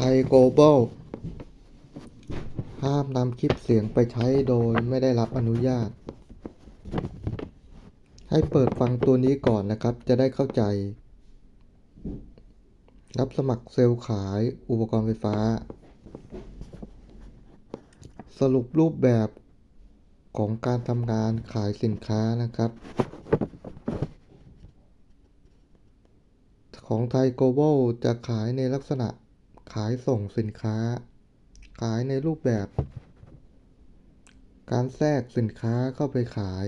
ไทยโกลบอลห้ามนำคลิปเสียงไปใช้โดยไม่ได้รับอนุญาต ให้เปิดฟังตัวนี้ก่อนนะครับ จะได้เข้าใจ รับสมัครเซลล์ขายอุปกรณ์ไฟฟ้า สรุปรูปแบบของการทำงานขายสินค้านะครับ ของไทยโกลบอลจะขายในลักษณะ ขายส่งสินค้า ขายในรูปแบบ การแทรกสินค้าเข้าไปขาย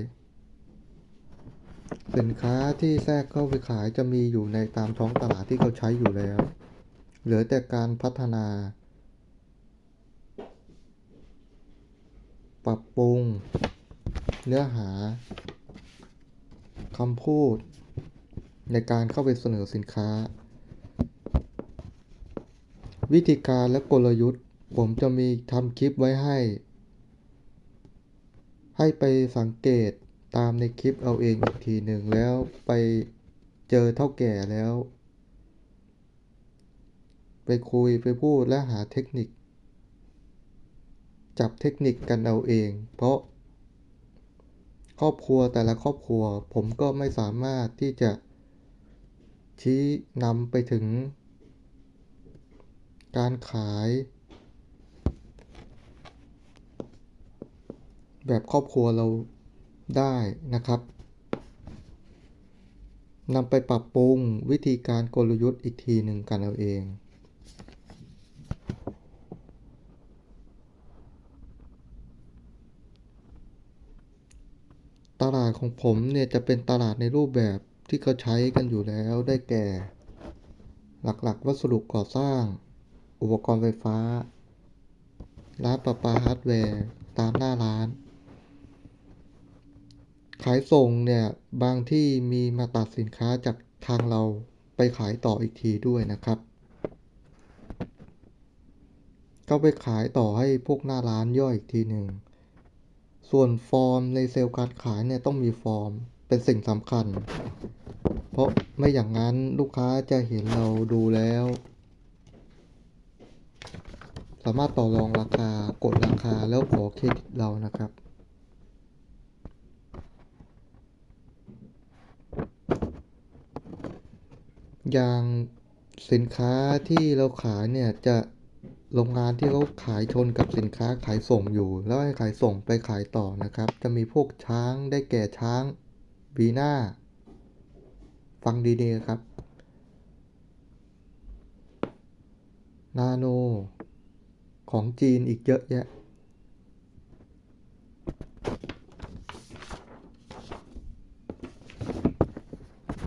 สินค้าที่แทรกเข้าไปขายจะมีอยู่ในตามท้องตลาดที่เขาใช้อยู่แล้ว เหลือแต่การพัฒนา ปรับปรุง เนื้อหาคำพูด ในการเข้าไปเสนอสินค้า วิธีการและกลยุทธ์ ผมจะมีทำคลิปไว้ให้ ให้ไปสังเกตตามในคลิปเอาเองอีกทีหนึ่งแล้วไปเจอเท่าแก่แล้ว ไปคุยไปพูดและหาเทคนิค จับเทคนิคกันเอาเอง เพราะ ครอบครัวแต่ละครอบครัว ผมก็ไม่สามารถที่จะชี้นำไปถึง การขาย แบบครอบครัวเราได้นะครับนำไปปรับปรุงวิธีการกลยุทธ์อีกทีหนึ่งกันเอาเอง ตลาดของผมเนี่ยจะเป็นตลาดในรูปแบบที่เขาใช้กันอยู่แล้วได้แก่ หลักๆ วัสดุก่อสร้าง อุปกรณ์ไฟฟ้า ร้านประปาฮาร์ดแวร์ ตามหน้าร้าน ขายส่งเนี่ย บางที่มีมาตัดสินค้าจากทางเราไปขายต่ออีกทีด้วยนะครับ ก็ไปขายต่อให้พวกหน้าร้านย่อยอีกทีหนึ่ง ส่วนฟอร์มในเซลล์การขายเนี่ยต้องมีฟอร์มเป็นสิ่งสำคัญ เพราะไม่อย่างนั้นลูกค้าจะเห็นเราดูแล้ว สามารถต่อรองราคากดราคาแล้วขอเครดิตเรานะครับ อย่างสินค้าที่เราขายเนี่ยจะโรงงานที่เขาขายชนกับสินค้าขายส่งอยู่ แล้วให้ขายส่งไปขายต่อนะครับ จะมีพวกช้างได้แก่ช้างบีน่าฟังดีๆครับ นาโน ของจีนอีกเยอะแยะ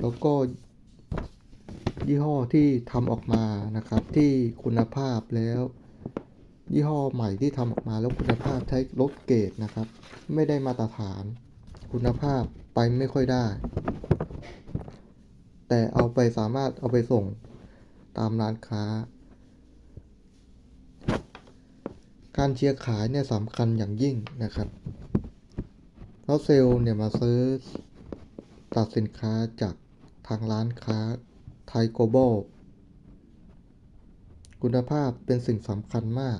แล้วก็ยี่ห้อที่ทำออกมานะครับ ที่คุณภาพแล้ว ยี่ห้อใหม่ที่ทำออกมาแล้วคุณภาพใช้ลดเกรดนะครับ ไม่ได้มาตรฐาน คุณภาพไปไม่ค่อยได้ แต่เอาไปสามารถเอาไปส่งตามร้านค้า การเชียร์ขายเนี่ยสำคัญอย่างยิ่งนะครับเพราะเซลล์เนี่ยมาซื้อตัดสินค้าจากทางร้านค้าไทยโกลบอลคุณภาพเป็นสิ่งสำคัญมาก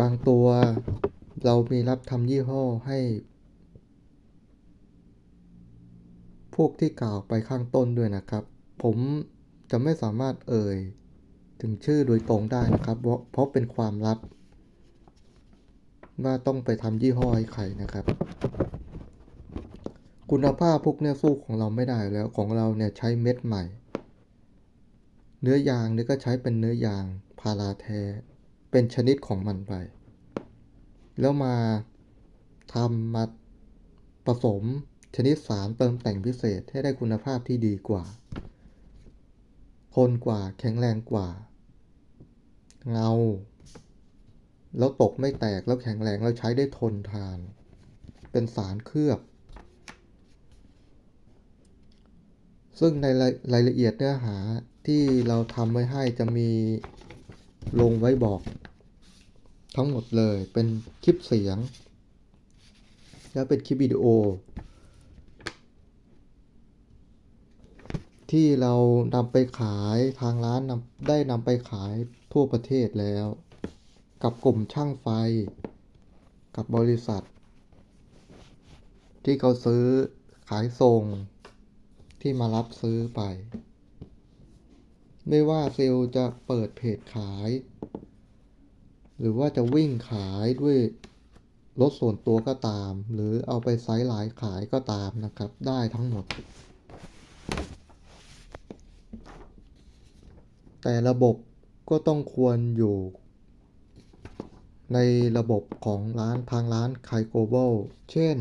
บางตัวเรามีรับทำยี่ห้อให้ พวกที่กล่าวไปข้างต้นด้วยนะครับ ผมจะไม่สามารถเอ่ย ถึงชื่อโดยตรงได้นะครับ เพราะเป็นความลับ ว่าต้องไปทำยี่ห้อให้ใครนะครับ คุณภาพพวกเนี้ยสู้ของเราไม่ได้แล้วของเราเนี่ยใช้เม็ดใหม่ เนื้อยางเนี่ก็ใช้เป็นเนื้อยางพาราแท้เป็นชนิดของมันไป แล้วมาทำมาผสมชนิดสารเติมแต่งพิเศษให้ได้คุณภาพที่ดีกว่า ทนกว่าแข็งแรงกว่า เงา แล้วตกไม่แตกแล้วแข็งแรงแล้วใช้ได้ทนทาน เป็นสารเคลือบ ซึ่งในรายละเอียดเนื้อหาที่เราทำไว้ให้จะมีลงไว้บอก ทั้งหมดเลยเป็นคลิปเสียง แล้วเป็นคลิปวิดีโอ ที่เรานำไปขายทางร้านนำได้นำไปขายทั่วประเทศแล้ว กับกลุ่มช่างไฟ กับบริษัท ที่เขาซื้อขายส่ง ที่มารับซื้อไป ไม่ว่าเซลล์จะเปิดเพจขาย หรือว่าจะวิ่งขายด้วยรถส่วนตัวก็ตาม หรือเอาไปไซส์ไลน์ขายก็ตามนะครับ ได้ทั้งหมด แต่ระบบก็ต้องควรอยู่ในระบบของร้านทางร้านขาย global เช่น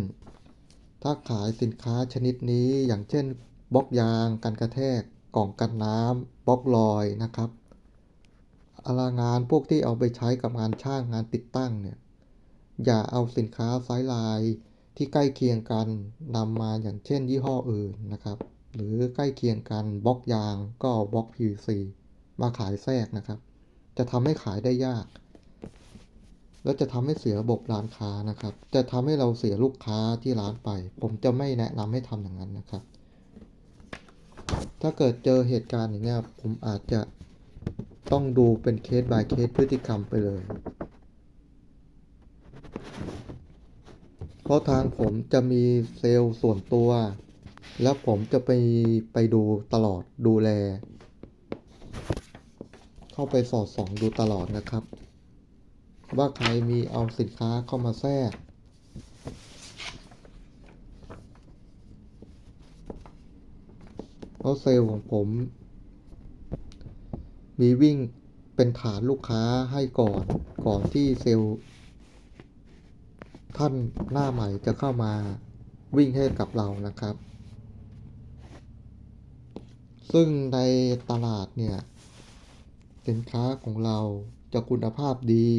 ถ้าขายสินค้าชนิดนี้อย่างเช่นบล็อกยางกันกระแทกกล่องกันน้ำบล็อกลอยนะครับอลางานพวกที่เอาไปใช้กับงานช่างงานติดตั้งเนี่ย อย่าเอาสินค้าไซส์ลน์ที่ใกล้เคียงกันนำมาอย่างเช่นยี่ห้ออื่นนะครับ หรือใกล้เคียงกันบล็อกยางก็บล็อก PVC มาขายแทรกนะครับ จะทำให้ขายได้ยาก แล้วจะทำให้เสียระบบร้านค้านะครับ จะทำให้เราเสียลูกค้าที่ร้านไป ผมจะไม่แนะนำให้ทำอย่างนั้นนะครับ ถ้าเกิดเจอเหตุการณ์อย่างเงี้ยผมอาจจะต้องดูเป็นเคส by เคสพฤติกรรมไปเลย เพราะทางผมจะมีเซลล์ส่วนตัว แล้วผมจะไปไปดูตลอดดูแล เข้าไปสอดส่องดูตลอดนะครับ ว่าใครมีเอาสินค้าเข้ามาแทรกเพราะเซลล์ของผม มีวิ่งเป็นฐานลูกค้าให้ก่อนก่อนที่เซลล์ ท่านหน้าใหม่จะเข้ามาวิ่งให้กับเรานะครับ ซึ่งในตลาดเนี่ย สินค้าของเราจะคุณภาพดี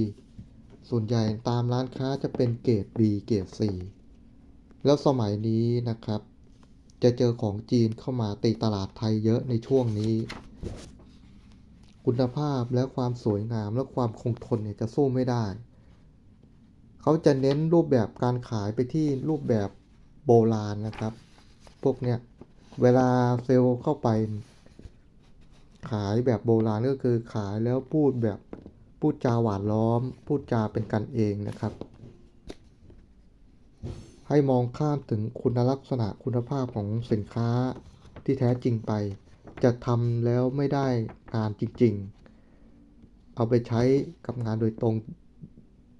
ส่วนใหญ่ตามร้านค้าจะเป็นเกรด B เกรด C แล้วสมัยนี้นะครับ จะเจอของจีนเข้ามาตีตลาดไทยเยอะในช่วงนี้ คุณภาพและความสวยงามและความคงทนเนี่ยจะสู้ไม่ได้ เขาจะเน้นรูปแบบการขายไปที่รูปแบบโบราณนะครับ พวกเนี้ยเวลาเซลล์เข้าไป ขายแบบโบราณก็คือขายแล้วพูดแบบพูดจาหวานล้อม พูดจาเป็นกันเองนะครับ ให้มองข้ามถึงคุณลักษณะคุณภาพของสินค้าที่แท้จริงไป จะทำแล้วไม่ได้งานจริง ๆ เอาไปใช้กับงานโดยตรง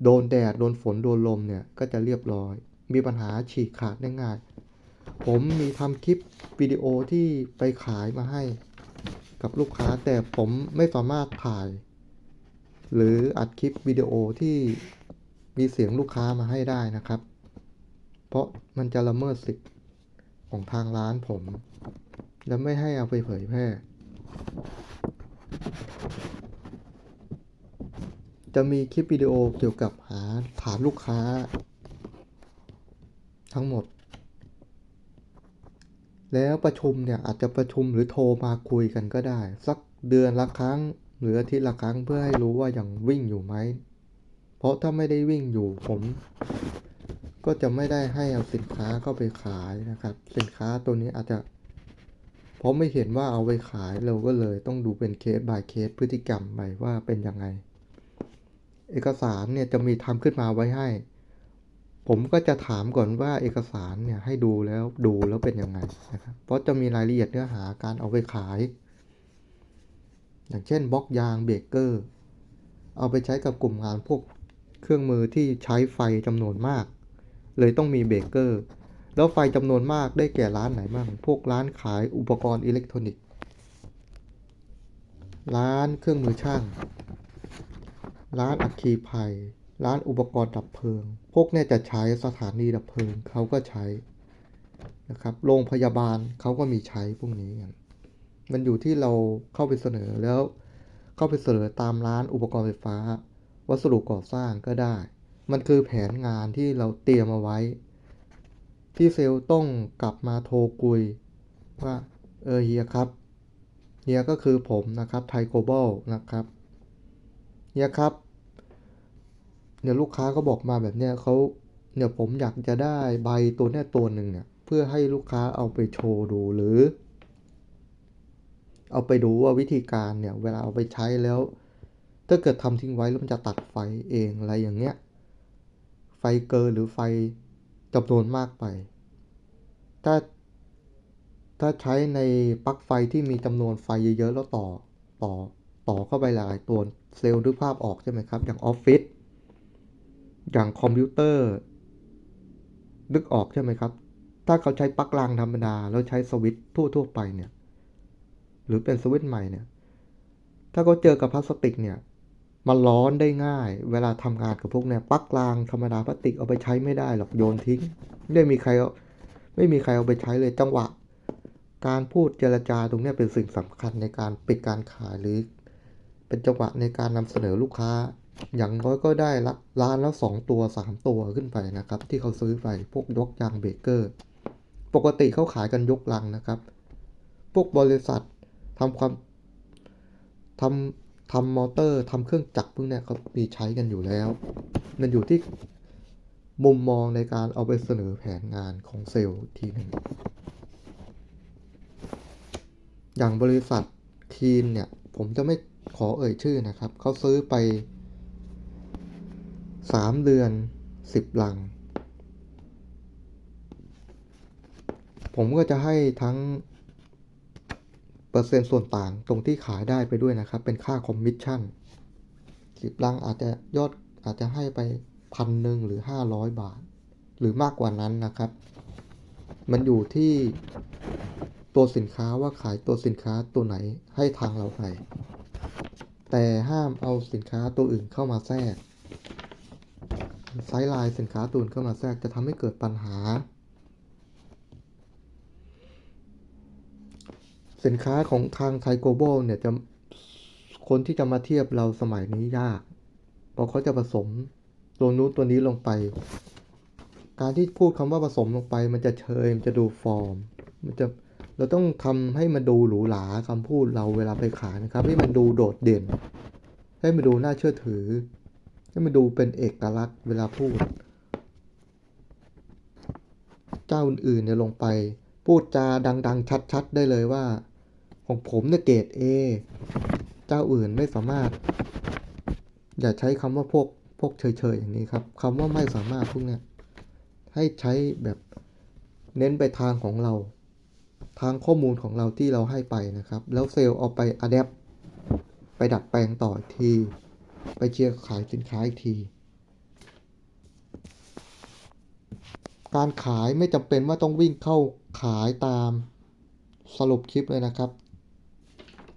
โดนแดด โดนฝน โดนลมเนี่ย ก็จะเรียบร้อย มีปัญหาฉีกขาดได้ง่าย ผมมีทำคลิปวิดีโอที่ไปขายมาให้ กับลูกค้าแต่ผมไม่สามารถถ่าย หรืออัดคลิปวิดีโอที่มีเสียงลูกค้ามาให้ได้นะครับ เพราะมันจะละเมิดสิทธิ์ของทางร้านผม และไม่ให้เอาไปเผยแพร่ จะมีคลิปวิดีโอเกี่ยวกับหาฐานลูกค้า ทั้งหมด แล้วประชุมเนี่ยอาจจะประชุมหรือโทรมาคุยกันก็ได้ สักเดือนละครั้ง หรืออาทิตย์ละครั้งเพื่อให้รู้ว่ายังวิ่งอยู่ไหม เพราะถ้าไม่ได้วิ่งอยู่ผม ก็จะไม่ได้ให้เอาสินค้าเข้าไปขายนะครับ สินค้าตัวนี้อาจจะเพราะไม่เห็นว่าเอาไปขายเราก็เลยต้องดูเป็นเคส by เคสพฤติกรรมไปว่าเป็นยังไง เอกสารเนี่ยจะมีทำขึ้นมาไว้ให้ ผมก็จะถามก่อนว่าเอกสารเนี่ยให้ดูแล้วดูแล้วเป็นยังไงนะครับ เพราะจะมีรายละเอียดเนื้อหาการเอาไปขาย อย่างเช่นบล็อกยางเบรกเกอร์ เอาไปใช้กับกลุ่มงานพวกเครื่องมือที่ใช้ไฟจำนวนมาก เลยต้องมีเบรกเกอร์ แล้วไฟจำนวนมากได้แก่ร้านไหนบ้าง พวกร้านขายอุปกรณ์อิเล็กทรอนิกส์ ร้านเครื่องมือช่าง ร้านอัคคีภัย ร้านอุปกรณ์ดับเพลิง พวกเนี่ยจะใช้สถานีดับเพลิงเขาก็ใช้นะครับโรงพยาบาลเขาก็มีใช้พวกนี้กันมันอยู่ที่เราเข้าไปเสนอแล้วเข้าไปเสนอตามร้านอุปกรณ์ไฟฟ้า วัสดุก่อสร้างก็ได้ มันคือแผนงานที่เราเตรียมเอาไว้ ที่เซลล์ต้องกลับมาโทรคุยว่าเออเฮียครับเฮียก็คือผมนะครับไทโกบอลนะครับเฮียครับ เนี่ยลูกค้าก็บอกมาแบบเนี้ยเขาเนี่ยผมอยากจะได้ใบตัวเนี้ยตัวหนึ่งเนี่ยเพื่อให้ลูกค้าเอาไปโชว์ดูหรือ เอาไปดูว่าวิธีการเนี่ยเวลาเอาไปใช้แล้ว ถ้าเกิดทำทิ้งไว้แล้วมันจะตัดไฟเองอะไรอย่างเงี้ยไฟเกินหรือไฟจำนวนมากไป ถ้าถ้าใช้ในปลั๊กไฟที่มีจำนวนไฟเยอะๆแล้วต่อต่อต่อเข้าไปหลายตัวเซลล์นึกภาพออกใช่ไหมครับ อย่างออฟฟิศ อย่างคอมพิวเตอร์ นึกออกใช่ไหมครับ ถ้าเขาใช้ปลั๊กรางธรรมดา แล้วใช้สวิตช์ทั่วๆไปเนี่ย หรือเป็นสวิตช์ใหม่เนี่ย ถ้าเขาเจอกับพลาสติกเนี่ย มันร้อนได้ง่าย เวลาทำงานกับพวกเนี่ยปลั๊กรางธรรมดาพลาสติกเอาไปใช้ไม่ได้หรอกโยนทิ้ง ไม่มีใครเอาไม่มีใครเอาไปใช้เลยจังหวะ การพูดเจรจาตรงนี้เป็นสิ่งสำคัญในการปิดการขายหรือ เป็นจังหวะในการนำเสนอลูกค้า อย่างน้อยก็ได้ละร้านละสองตัวสามตัวขึ้นไปนะครับ ที่เขาซื้อไปพวกยกยางเบเกอร์ ปกติเขาขายกันยกลังนะครับ พวกบริษัททำความทำทำมอเตอร์ทำเครื่องจักรพวกเนี้ยเขามีใช้กันอยู่แล้ว มันอยู่ที่มุมมองในการเอาไปเสนอแผนงานของเซลล์ทีหนึ่งอย่างบริษัทคีนเนี่ย ผมจะไม่ขอเอ่ยชื่อนะครับ เขาซื้อไป สามเดือนสิบลัง ผมก็จะให้ทั้ง เปอร์เซ็นต์ส่วนต่างตรงที่ขายได้ไปด้วยนะครับ เป็นค่าคอมมิชชั่นสิบลังอาจจะยอดอาจจะให้ไปพันหนึ่งหรือห้าร้อยบาท หรือมากกว่านั้นนะครับ มันอยู่ที่ตัวสินค้าว่าขายตัวสินค้าตัวไหนให้ทางเราไปแต่ห้ามเอาสินค้าตัวอื่นเข้ามาแทรก ไซส์ไลน์สินค้าตัวอื่นเข้ามาแทรกจะทำให้เกิดปัญหา สินค้าของทางไทยโกลบอลเนี่ยจะคนที่จะมาเทียบเราสมัยนี้ยาก เพราะเขาจะผสมตัวนู้นตัวนี้ลงไป การที่พูดคำว่าผสมลงไป มันจะเชยมันจะดูฟอร์ม มันจะเราต้องทำให้มันดูหรูหราคำพูดเราเวลาไปขายนะครับ ให้มันดูโดดเด่น ให้มันดูน่าเชื่อถือ ให้มันดูเป็นเอกลักษณ์เวลาพูด เจ้าอื่นๆเนี่ยลงไป พูดจาดัง ๆ ชัด ๆ ได้เลยว่า ของผมเนี่ยเกรด A เจ้าอื่นไม่สามารถ อย่าใช้คำว่าพวกพวกเฉยๆอย่างนี้ครับคำว่าไม่สามารถพวกเนี้ยให้ใช้แบบเน้นไปทางของเรา ทางข้อมูลของเราที่เราให้ไปนะครับ แล้วเซลล์เอาไปอัดแอปไปดัดแปลงต่ออีกที ไปเชียร์ขายสินค้าอีกที การขายไม่จำเป็นว่าต้องวิ่งเข้าขายตามสรุปคลิปเลยนะครับ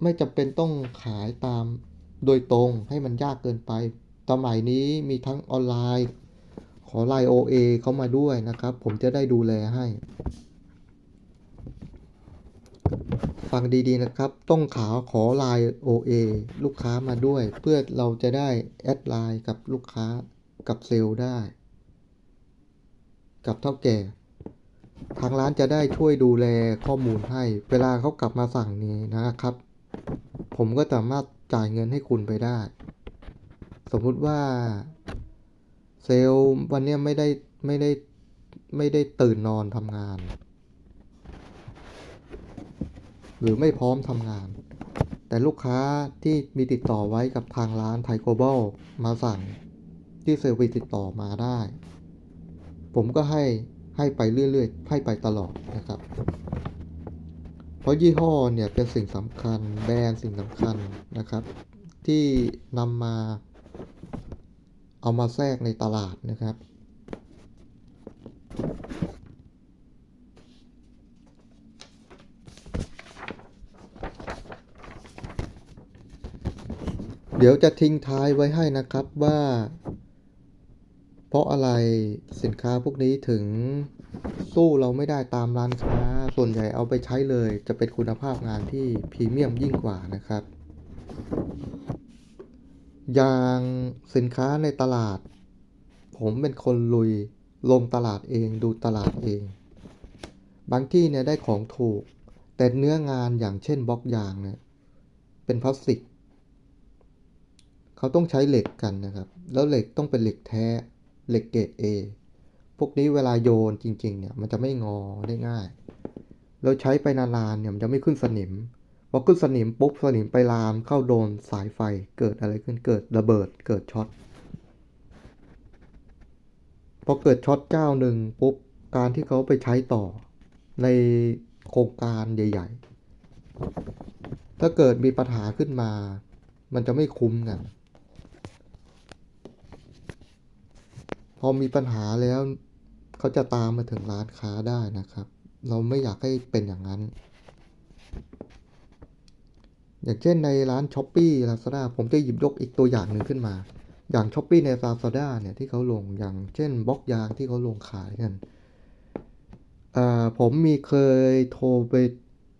ไม่จำเป็นต้องขายตามโดยตรงให้มันยากเกินไปสมัยนี้มีทั้งออนไลน์ ขอไลน์ OA เข้ามาด้วยนะครับ ผมจะได้ดูแลให้ ฟังดีๆนะครับ ต้องขาขอไลน์ OA ลูกค้ามาด้วย เพื่อเราจะได้แอดไลน์กับลูกค้ากับเซลล์ได้ กับเท่าแก่ ทางร้านจะได้ช่วยดูแลข้อมูลให้ เวลาเขากลับมาสั่งนี้นะครับ ผมก็สามารถจ่ายเงินให้คุณไปได้ สมมุติว่า เซลล์วันนี้ไม่ได้ไม่ได้ไม่ได้ตื่นนอนทำงาน หรือไม่พร้อมทำงาน แต่ลูกค้าที่มีติดต่อไว้กับทางร้านไทยโกลบอลมาสั่งที่เซลล์ไปติดต่อมาได้ ผมก็ให้ให้ไปเรื่อยๆ ให้ไปตลอดนะครับ เพราะยี่ห้อเนี่ยเป็นสิ่งสำคัญแบรนด์สิ่งสำคัญนะครับ ที่นำมาเอามาแทรกในตลาดนะครับ เดี๋ยวจะทิ้งท้ายไว้ให้นะครับว่า เพราะอะไรสินค้าพวกนี้ถึงสู้เราไม่ได้ตามร้านค้า ส่วนใหญ่เอาไปใช้เลย จะเป็นคุณภาพงานที่พรีเมียมยิ่งกว่านะครับอย่างสินค้าในตลาด ผมเป็นคนลุยลงตลาดเองดูตลาดเอง บางที่เนี่ยได้ของถูก แต่เนื้องานอย่างเช่นบล็อกยางเนี่ยเป็นพลาสติก เขาต้องใช้เหล็กกันนะครับ แล้วเหล็กต้องเป็นเหล็กแท้ เหล็กเกรด A พวกนี้เวลาโยนจริง ๆ เนี่ย มันจะไม่งอได้ง่าย เราใช้ไปนานๆเนี่ยมันจะไม่ขึ้นสนิม พอขึ้นสนิมปุ๊บสนิมไปลามเข้าโดนสายไฟ เกิดอะไรขึ้น เกิดระเบิด เกิดช็อต พอเกิดช็อตเจ้าหนึ่งปุ๊บ การที่เขาไปใช้ต่อในโครงการใหญ่ ๆ ถ้าเกิดมีปัญหาขึ้นมา มันจะไม่คุ้มกัน พอมีปัญหาแล้วเขาจะตามมาถึงร้านค้าได้นะครับ เราไม่อยากให้เป็นอย่างนั้น อย่างเช่นในร้านช้อปปี้ลาซาด้าผมจะหยิบยกอีกตัวอย่างหนึ่งขึ้นมา อย่างช้อปปี้ในลาซาด้าเนี่ยที่เขาลงอย่างเช่นบล็อกยางที่เขาลงขายกันผมมีเคยโทรไป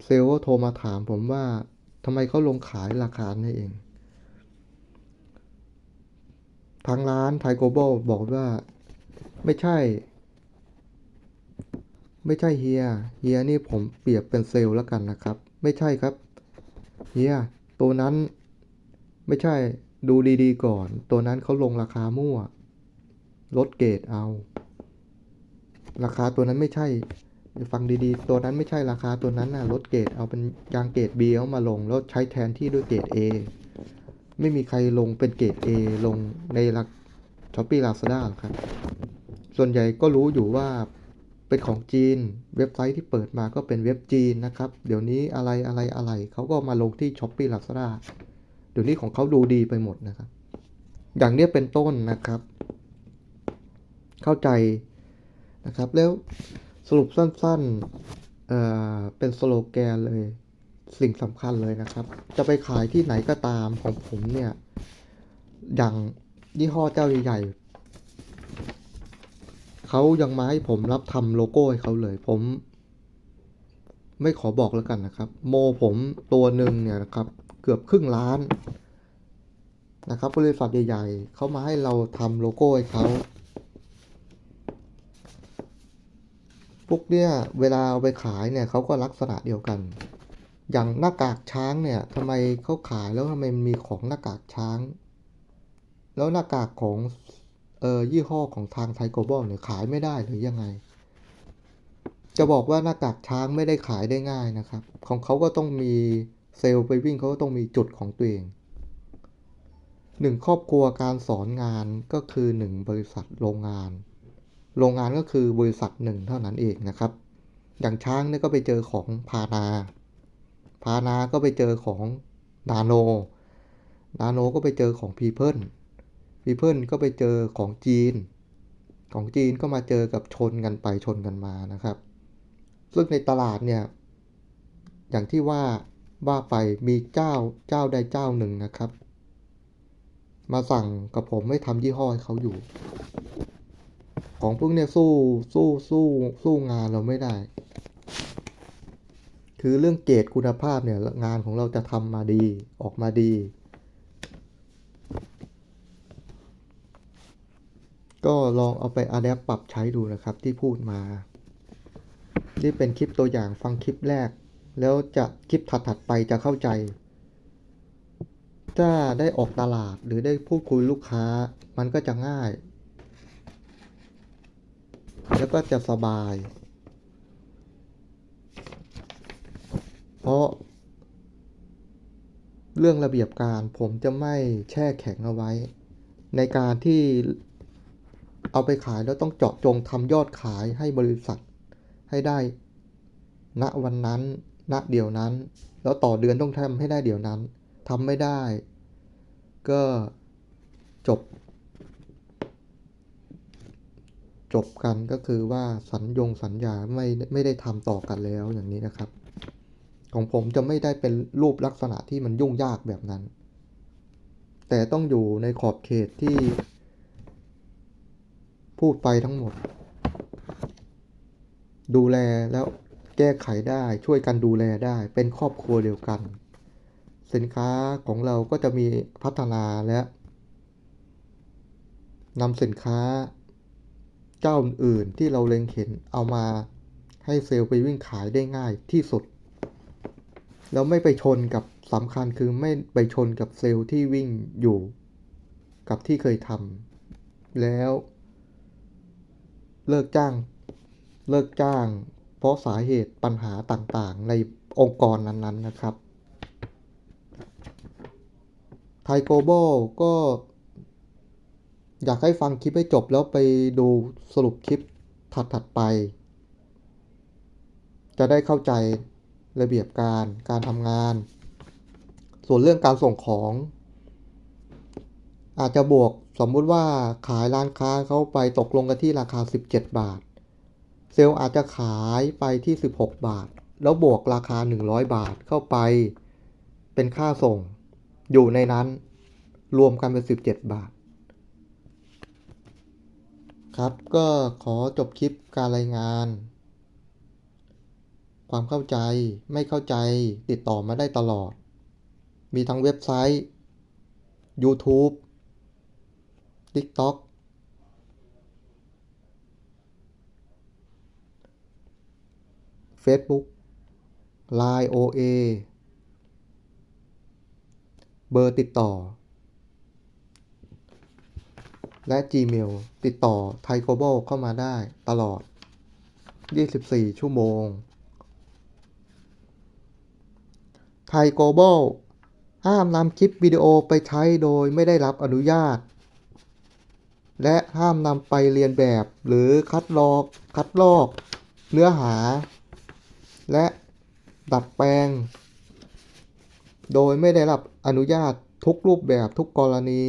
เซลล์โทรมาถามผมว่าทำไมเขาลงขายราคานี้เอง ทางร้านไทโกโบบอกว่า ไม่ใช่ ไม่ใช่เฮียเฮียนี่ผมเปรียบเป็นเซลล์แล้วกันนะครับ ไม่ใช่ครับเฮียตัวนั้น ไม่ใช่ดูดีๆก่อน ตัวนั้นเขาลงราคามั่วลดเกรดเอา ราคาตัวนั้นไม่ใช่ฟังดีๆ ตัวนั้นไม่ใช่ราคาตัวนั้นน่ะลดเกรดเอาเป็นยางเกรด B เอามาลง แล้วใช้แทนที่ด้วยเกรด A ไม่มีใครลงเป็นเกรด A ลงในราช้อปปี้ลาซาด้าครับ ส่วนใหญ่ก็รู้อยู่ว่าเป็นของจีน เว็บไซต์ที่เปิดมาก็เป็นเว็บจีนนะครับ เดี๋ยวนี้อะไรอะไรอะไรเขาก็มาลงที่ช้อปปี้ลาซาด้าเดี๋ยวนี้ของเขาดูดีไปหมดนะครับ อย่างเนี้ยเป็นต้นนะครับ เข้าใจนะครับแล้วสรุปสั้นๆเออเป็นสโลแกนเลย สิ่งสำคัญเลยนะครับ จะไปขายที่ไหนก็ตามของผมเนี่ย อย่างยี่ห้อเจ้าใหญ่ๆเขายังมาให้ผมรับทำโลโก้ให้เขาเลย ผม ไม่ขอบอกแล้วกันนะครับ โมผมตัวหนึ่งเนี่ยนะครับ เกือบครึ่งล้านนะครับบริษัทใหญ่ๆเขามาให้เราทำโลโก้ให้เขาพวกเนี่ยเวลาเอาไปขายเนี่ยเขาก็ลักษณะเดียวกัน อย่างหน้ากากช้างเนี่ยทำไมเขาขายแล้วทำไมมีของหน้ากากช้าง แล้วหน้ากากของเอ่อยี่ห้อของทางไทโกบอลเนี่ยขายไม่ได้หรือยังไง จะบอกว่าหน้ากากช้างไม่ได้ขายได้ง่ายนะครับ ของเขาก็ต้องมีเซลล์ไปวิ่งเขาก็ต้องมีจุดของตัวเองหนึ่งครอบครัวการสอนงานก็คือหนึ่งบริษัทโรงงาน โรงงานก็คือบริษัทหนึ่งเท่านั้นเองนะครับ อย่างช้างเนี่ยก็ไปเจอของพานา พานาก็ไปเจอของนาโน นาโนก็ไปเจอของพีเพิลพีเพิลก็ไปเจอของจีน ของจีนก็มาเจอกับชนกันไปชนกันมานะครับ ซึ่งในตลาดเนี่ย อย่างที่ว่าว่าไปมีเจ้าเจ้าใดเจ้าหนึ่งนะครับ มาสั่งกับผมไม่ทำยี่ห้อให้เขาอยู่ ของพวกเนี่ยสู้สู้สู้สู้งานเราไม่ได้ คือเรื่องเกรดคุณภาพเนี่ยงานของเราจะทำมาดีออกมาดี ก็ลองเอาไปอัดแอปปรับใช้ดูนะครับที่พูดมา นี่เป็นคลิปตัวอย่างฟังคลิปแรก แล้วจะคลิปถัดๆไปจะเข้าใจ ถ้าได้ออกตลาดหรือได้พูดคุยลูกค้ามันก็จะง่าย แล้วก็จะสบาย เพราะ เรื่องระเบียบการผมจะไม่แช่แข็งเอาไว้ ในการที่เอาไปขายแล้วต้องเจาะจงทำยอดขายให้บริษัท ให้ได้ ณวันนั้นณเดี๋ยวนั้น แล้วต่อเดือนต้องทำให้ได้เดี๋ยวนั้นทำไม่ได้ ก็จบ จบกันก็คือว่าสัญญงสัญญาไม่ไม่ได้ทำต่อกันแล้วอย่างนี้นะครับ ของผมจะไม่ได้เป็นรูปลักษณะที่มันยุ่งยากแบบนั้น แต่ต้องอยู่ในขอบเขตที่ พูดไปทั้งหมด ดูแลแล้วแก้ไขได้ช่วยกันดูแลได้เป็นครอบครัวเดียวกัน สินค้าของเราก็จะมีพัฒนาและนำสินค้าเจ้าอื่นที่เราเล็งเห็นเอามาให้เซลล์ไปวิ่งขายได้ง่ายที่สุด แล้วไม่ไปชนกับสำคัญคือไม่ไปชนกับเซลล์ที่วิ่งอยู่กับที่เคยทำแล้ว เลิกจ้าง เลิกจ้าง เพราะสาเหตุปัญหาต่างๆ ในองค์กรนั้นๆนะครับไทโกลบอลก็ อยากให้ฟังคลิปให้จบแล้วไปดูสรุปคลิปถัดๆไป จะได้เข้าใจ ระเบียบการการทำงาน ส่วนเรื่องการส่งของ อาจจะบวกสมมุติว่าขายร้านค้าเขาไปตกลงกันที่ราคา 17 บาท เซลล์อาจจะขายไปที่ 16 บาท แล้วบวกราคา 100 บาทเข้าไป เป็นค่าส่ง อยู่ในนั้นรวมกันเป็น 17 บาท ครับก็ขอจบคลิปการรายงาน ความเข้าใจ ไม่เข้าใจ ติดต่อมาได้ตลอด มีทั้งเว็บไซต์ YouTube TikTok Facebook Line OA เบอร์ติดต่อ และ Gmail ติดต่อไทย Global เข้ามาได้ตลอด 24 ชั่วโมง ไทย Global ห้ามนำคลิปวิดีโอไปใช้โดยไม่ได้รับอนุญาต และห้ามนำไปเรียนแบบหรือคัดลอกคัดลอก เนื้อหา และดัดแปลง โดยไม่ได้รับอนุญาตทุกรูปแบบทุกกรณี